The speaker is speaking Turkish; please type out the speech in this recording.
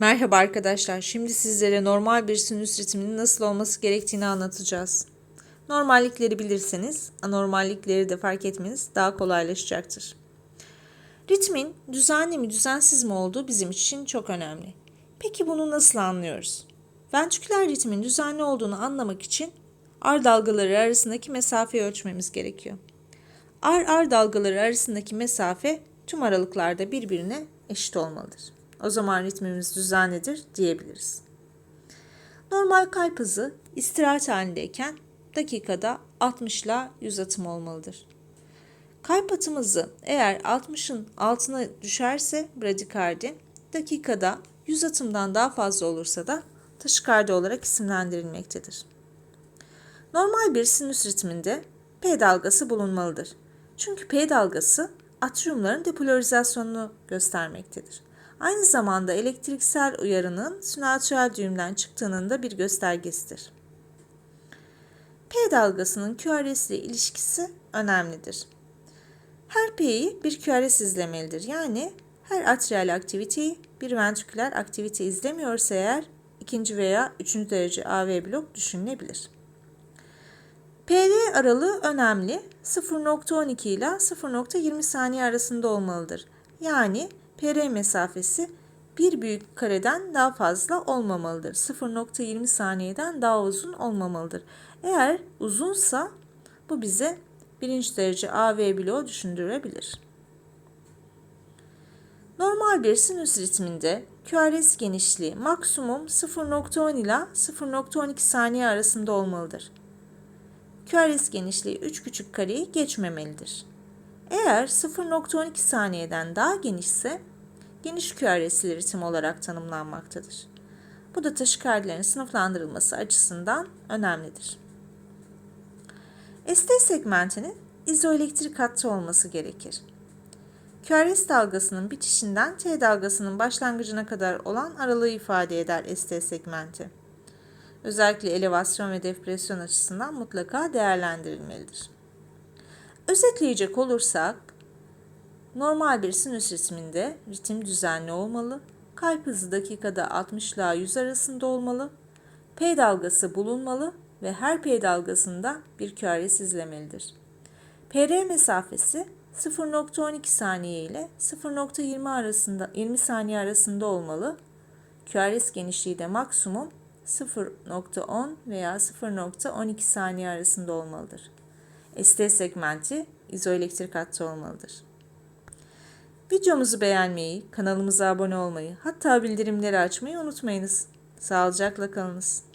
Merhaba arkadaşlar. Şimdi sizlere normal bir sinüs ritminin nasıl olması gerektiğini anlatacağız. Normallikleri bilirseniz anormallikleri de fark etmeniz daha kolaylaşacaktır. Ritmin düzenli mi düzensiz mi olduğu bizim için çok önemli. Peki bunu nasıl anlıyoruz? Ventriküler ritmin düzenli olduğunu anlamak için R dalgaları arasındaki mesafeyi ölçmemiz gerekiyor. R-R dalgaları arasındaki mesafe tüm aralıklarda birbirine eşit olmalıdır. O zaman ritmimiz düzenlidir diyebiliriz. Normal kalp hızı istirahat halindeyken dakikada 60 ile 100 atım olmalıdır. Kalp atım eğer 60'ın altına düşerse bradikardi, dakikada 100 atımdan daha fazla olursa da taşikardi olarak isimlendirilmektedir. Normal bir sinüs ritminde P dalgası bulunmalıdır. Çünkü P dalgası atriumların depolarizasyonunu göstermektedir. Aynı zamanda elektriksel uyarının sinatral düğümden çıktığının da bir göstergesidir. P dalgasının QRS ile ilişkisi önemlidir. Her P'yi bir QRS izlemelidir. Yani her atrial aktiviteyi bir ventriküler aktivite izlemiyorsa eğer ikinci veya üçüncü derece AV blok düşünülebilir. PD aralığı önemli. 0.12 ile 0.20 saniye arasında olmalıdır. Yani PR mesafesi bir büyük kareden daha fazla olmamalıdır. 0.20 saniyeden daha uzun olmamalıdır. Eğer uzunsa bu bize birinci derece AV bloğu düşündürebilir. Normal bir sinüs ritminde QRS genişliği maksimum 0.10 ila 0.12 saniye arasında olmalıdır. QRS genişliği 3 küçük kareyi geçmemelidir. Eğer 0.12 saniyeden daha genişse geniş QRS'li ritim olarak tanımlanmaktadır. Bu da taşikardilerin sınıflandırılması açısından önemlidir. ST segmentinin izoelektrik hattı olması gerekir. QRS dalgasının bitişinden T dalgasının başlangıcına kadar olan aralığı ifade eder ST segmenti. Özellikle elevasyon ve depresyon açısından mutlaka değerlendirilmelidir. Özetleyecek olursak, normal bir sinüs ritminde ritim düzenli olmalı, kalp hızı dakikada 60 ile 100 arasında olmalı, P dalgası bulunmalı ve her P dalgasında bir QRS izlemelidir. PR mesafesi 0.12 saniye ile 0.20 arasında 20 saniye arasında olmalı. QRS genişliği de maksimum 0.10 veya 0.12 saniye arasında olmalıdır. ST segmenti izoelektrik hattı olmalıdır. Videomuzu beğenmeyi, kanalımıza abone olmayı, hatta bildirimleri açmayı unutmayınız. Sağlıcakla kalınız.